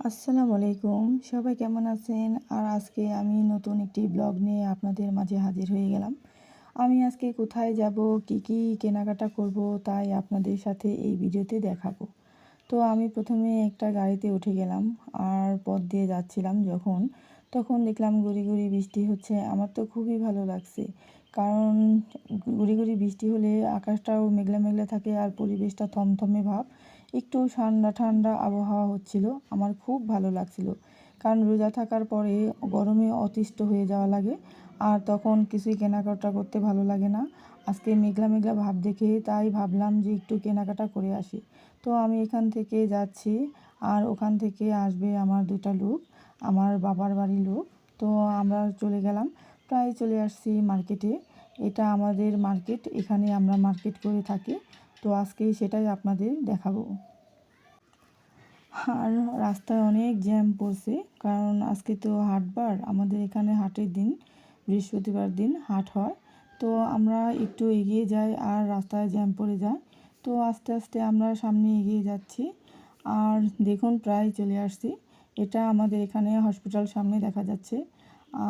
আসসালামু আলাইকুম। সবাই কেমন আছেন? আর আজকে আমি নতুন একটি ব্লগ নিয়ে আপনাদের মাঝে হাজির হয়ে গেলাম। আমি আজকে কোথায় যাব, কি কি কেনাকাটা করব, তাই আপনাদের সাথে এই ভিডিওতে দেখাবো। তো আমি প্রথমে একটা গাড়িতে উঠে গেলাম আর পথ দিয়ে যাচ্ছিলাম যখন। তখন দেখলাম গুড়ি গুড়ি বৃষ্টি হচ্ছে। আমার তো খুবই ভালো লাগছে। কারণ গুড়ি গুড়ি বৃষ্টি হলে আকাশটাও মেঘলা মেঘলা থাকে আর পরিবেশটা থমথমে ভাব। একটু ঠান্ডা ঠান্ডা আবহাওয়া হচ্ছিল। আমার খুব ভালো লাগছিল। কারণ রোজা থাকার পরে গরমে অতিষ্ঠ হয়ে যাওয়া লাগে। আর তখন কিছুই কেনাকাটা করতে ভালো লাগে না। আজকে মেঘলা মেঘলা ভাব দেখে তাই ভাবলাম যে একটু কেনাকাটা করে আসি। তো আমি এখান থেকে যাচ্ছি আর ওখান থেকে আসবে আমার দুটা লোক, আমার বাবার বাড়ির লোক। তো আমরা চলে গেলাম। প্রায় চলে আসছি মার্কেটে। এটা আমাদের মার্কেট। এখানে আমরা মার্কেট করে থাকি। তো আজকে সেটাই আপনাদের দেখাবো। আর রাস্তায় অনেক জ্যাম পড়ছে, কারণ আজকে তো হাটবার, আমাদের এখানে হাটের দিন, বৃহস্পতিবার দিন হাট হয়। তো আমরা একটু এগিয়ে যাই আর রাস্তায় জ্যাম পড়ে যায়। তো আস্তে আস্তে আমরা সামনে এগিয়ে যাচ্ছি আর দেখুন প্রায় চলে আসছি। এটা আমাদের এখানে হসপিটাল সামনে দেখা যাচ্ছে।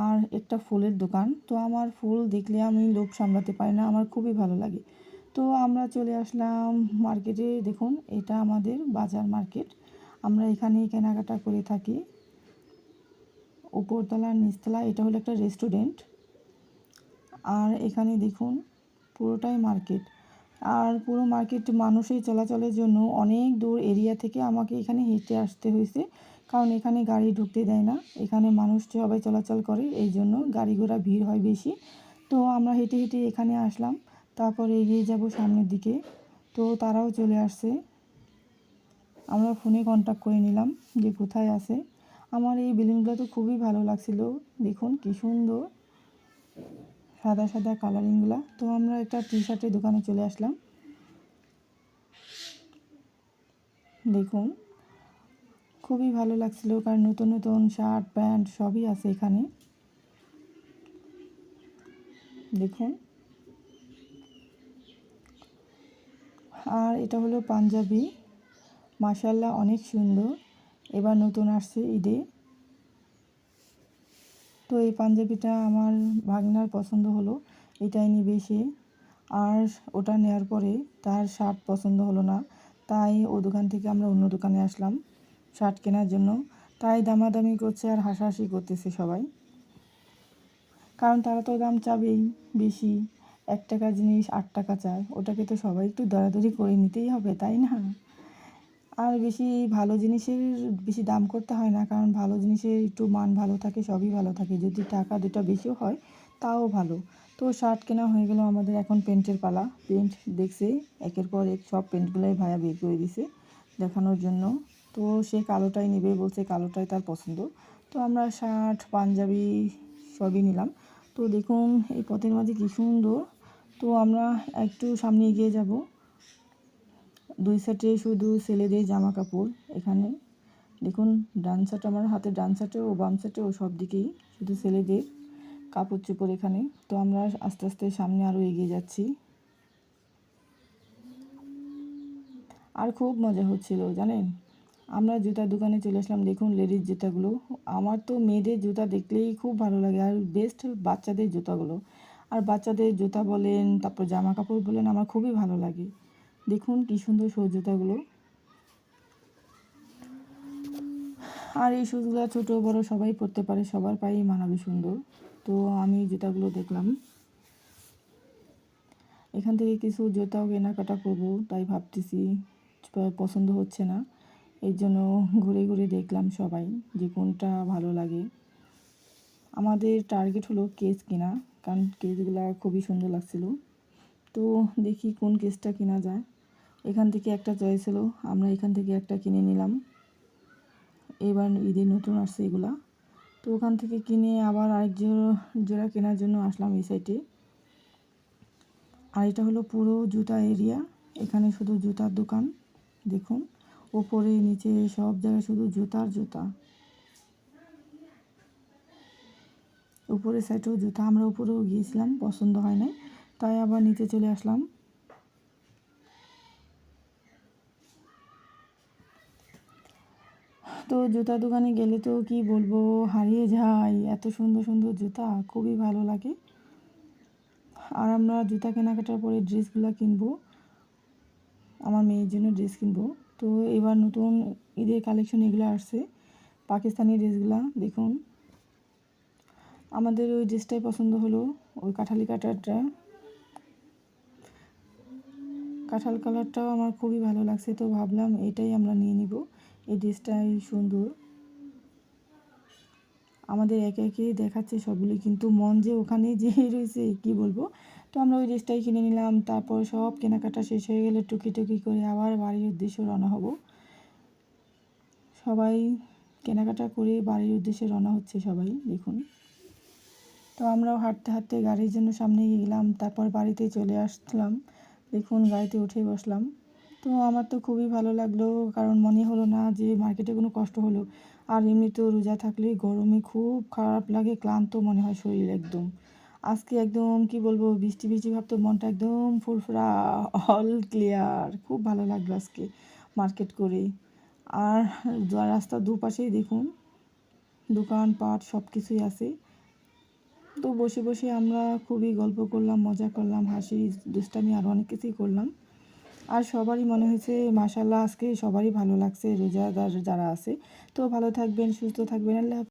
আর একটা ফুলের দোকান, তো আমার ফুল দেখলে আমি লোভ সামলাতে পারি না, আমার খুবই ভালো লাগে। তো আমরা চলে আসলাম মার্কেটে দেখুন, এটা আমাদের বাজার মার্কেট আমরা এখানেই কেনাকাটা করে থাকি। উপরতলা, নিচতলা, এটা হলো একটা রেস্টুরেন্ট আর এখানে দেখুন, পুরোটাই মার্কেট আর পুরো মার্কেট মানুষের চলাচলের জন্য অনেক দূর এরিয়া থেকে আমাকে এখানে হেঁটে আসতে হয়েছে। কারণ এখানে গাড়ি ঢুকতে দেয় না। এখানে মানুষ সবাই চলাচল করে এই জন্য গাড়ি ঘোড়া ভিড় হয় বেশি। তো আমরা হেঁটে হেঁটে এখানে আসলাম। তারপরে এগিয়ে যাব সামনের দিকে। তো তারাও চলে আসছে। আমরা ফোনে কন্ট্যাক্ট করে নিলাম যে কোথায় আছে। আমার এই বেলুনগুলো তো খুবই ভালো লাগছিল। দেখুন কী সুন্দর। সাদা সাদা কালারিংগুলো তো আমরা একটা টি শার্টের দোকানে চলে আসলাম। দেখুন, খুবই ভালো লাগছিল কারণ নতুন নতুন শার্ট প্যান্ট সবই আছে এখানে। দেখুন আর এটা হলো পাঞ্জাবি। মাসাল্লাহ অনেক সুন্দর। এবার নতুন আসছে ঈদে। তো এই পাঞ্জাবিটা আমার ভাগনার পছন্দ হলো, এটাই নিবে সে। আর ওটা নেওয়ার পরে তার শার্ট পছন্দ হলো না, তাই ও দোকান থেকে আমরা অন্য দোকানে আসলাম শার্ট কেনার জন্য। তাই দামাদামি করছে আর হাসাহাসি করতেছে সবাই। কারণ তারা তো দাম চাবেই বেশি। এক টাকা জিনিস, আট টাকা চায় ওটাকে তো সবাই একটু দরাদরি করে নিতেই হবে, তাই না? আর বেশি ভালো জিনিসের বেশি দাম করতে হয় না, কারণ ভালো জিনিসের একটু মান ভালো থাকে, সবই ভালো থাকে। যদি টাকা দুটা বেশিও হয়, তাও ভালো। তো শার্ট কেনা হয়ে গেল আমাদের এখন পেন্টের পালা। পেন্ট দেখছে, একের পর এক সব পেন্টগুলোই ভাইয়া বের করে দিছে দেখানোর জন্য। তো সে কালোটাই নেবে বলছে, কালোটাই তার পছন্দ। তো আমরা শার্ট, পাঞ্জাবি সবই নিলাম। তো দেখুন, এই পথের মাঝে কী সুন্দর। তো আমরা একটু সামনে এগিয়ে যাব। দুই সাইডে শুধু ছেলেদের জামা কাপড় এখানে। দেখুন, ডান সাইড আমার হাতে, ডান সাইডে ও বাম সাইডে ও সব দিকেই শুধু ছেলেদের কাপড় চোপড় এখানে। তো আমরা আস্তে আস্তে সামনে আরও এগিয়ে যাচ্ছি। আর খুব মজা হচ্ছিল, জানেন? আমরা জুতার দোকানে চলে আসলাম, দেখুন লেডিস জুতাগুলো। আমার তো মেয়েদের জুতা দেখলেই খুব ভালো লাগে, আর বেস্ট বাচ্চাদের জুতাগুলো। আর বাচ্চাদের জুতা বলেন, তারপর জামা কাপড় বলেন, আমার খুবই ভালো লাগে। দেখুন কী সুন্দর শো জুতাগুলো আর এই শুজগুলো ছোটো বড় সবাই পরতে পারে, সবার পায়েই মানাবে সুন্দর। তো আমি জুতাগুলো দেখলাম। এখান থেকে কিছু জুতাও কেনাকাটা করব, তাই ভাবতেছি পছন্দ হচ্ছে না। এই জন্য ঘুরে ঘুরে দেখলাম সবাই যে কোনটা ভালো লাগে। আমাদের টার্গেট হলো কেস কেনা। কারণ কেসগুলো খুবই সুন্দর লাগছিল। তো দেখি কোন কেসটা কেনা যায়। এখান থেকে একটা চয়েস হলো আমরা এখান থেকে একটা কিনে নিলাম। এবার ঈদের নতুন আসছে এগুলা। তো ওখান থেকে কিনে আবার আরেক জোড়া কেনার জন্য আসলাম এই সাইডে আর এটা হলো পুরো জুতা এরিয়া এখানে শুধু জুতার দোকান, দেখুন। ওপরে, নিচে সব জায়গায় শুধু জুতার জুতা। উপরে সাইডেও জুতা, আমরা উপরেও গিয়েছিলাম, পছন্দ হয় নাই, তাই আবার নিচে চলে আসলাম। তো জুতা দোকানে গেলে তো কি বলব, হারিয়ে যায় এত সুন্দর সুন্দর জুতা, খুবই ভালো লাগে। আর আমরা জুতা কেনাকাটার পরে ড্রেসগুলো কিনবো, আমার মেয়ের জন্য ড্রেস কিনবো। তো এবার নতুন ঈদের কালেকশন এগুলো আসছে, পাকিস্তানি ড্রেসগুলো, দেখুন। আমাদের ওই ড্রেসটাই পছন্দ হলো, ওই কাঁঠালি কাটারটা। কাঁঠাল কালারটাও আমার খুবই ভালো লাগছে, তো ভাবলাম এটাই আমরা নিয়ে নিব। এই ড্রেসটাই সুন্দর। আমাদের একে একে দেখাচ্ছে সবগুলি কিন্তু মন যে ওখানে যে রয়েছে, কি বলব? তো আমরা ওই ড্রেসটাই কিনে নিলাম, তারপর সব কেনাকাটা শেষ হয়ে গেলে টুকি টুকি করে আবার বাড়ির উদ্দেশ্যে রওনা হব। সবাই কেনাকাটা করে বাড়ির উদ্দেশ্যে রওনা হচ্ছে সবাই, দেখুন। তো আমরাও হাঁটতে হাঁটতে গাড়ির জন্য সামনে গেলাম, তারপর বাড়িতে চলে আসলাম। দেখুন, গাড়িতে উঠে বসলাম। তো আমার তো খুবই ভালো লাগল, কারণ মনে হলো না যে মার্কেটে কোনো কষ্ট হলো। আর এমনিতেও রোজা থাকলে গরমে খুব খারাপ লাগে, ক্লান্ত মনে হয় শরীর একদম। আজকে একদম, কি বলব, বৃষ্টি বৃষ্টি ভাবতো মনটা একদম ফুরফুরা অল ক্লিয়ার খুব ভালো লাগল আজকে মার্কেট করে আর রাস্তার দুপাশেই দেখুন, দোকানপাট সব কিছুই আছে। তো বসে বসে আমরা খুবই গল্প করলাম, মজা করলাম, হাসি, দুষ্টামি আর অনেক কিছুই করলাম। আর সবারই মনে হয়েছে মাসাল্লাহ আজকে সবারই ভালো লাগছে, রোজাদার যারা আছে। তো ভালো থাকবেন, সুস্থ থাকবেন, আল্লাহ